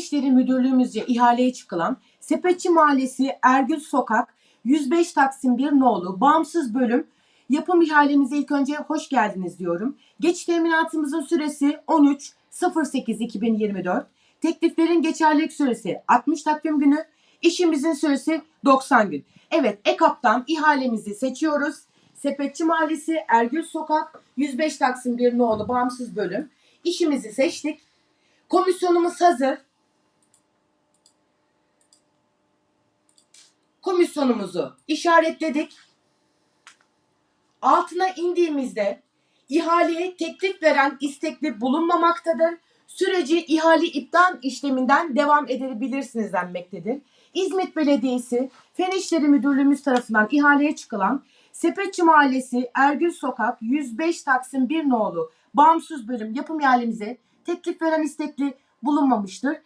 İşleri Müdürlüğümüzce ihaleye çıkılan Sepetçi Mahallesi Ergül Sokak 105 Taksim 1 nolu bağımsız bölüm yapım ihalemize ilk önce hoş geldiniz diyorum. Geç teminatımızın süresi 13.08.2024. Tekliflerin geçerlilik süresi 60 takvim günü. İşimizin süresi 90 gün. Evet EKAP'tan ihalemizi seçiyoruz. Sepetçi Mahallesi Ergül Sokak 105 Taksim 1 nolu bağımsız bölüm. İşimizi seçtik. Komisyonumuz hazır. Komisyonumuzu işaretledik. Altına indiğimizde ihaleye teklif veren istekli bulunmamaktadır. Süreci ihale iptal işleminden devam edebilirsiniz denmektedir. İzmit Belediyesi Fen İşleri Müdürlüğümüz tarafından ihaleye çıkılan Sepetçi Mahallesi Ergül Sokak 105 Taksim 1 nolu bağımsız bölüm yapım ihalemize teklif veren istekli bulunmamıştır.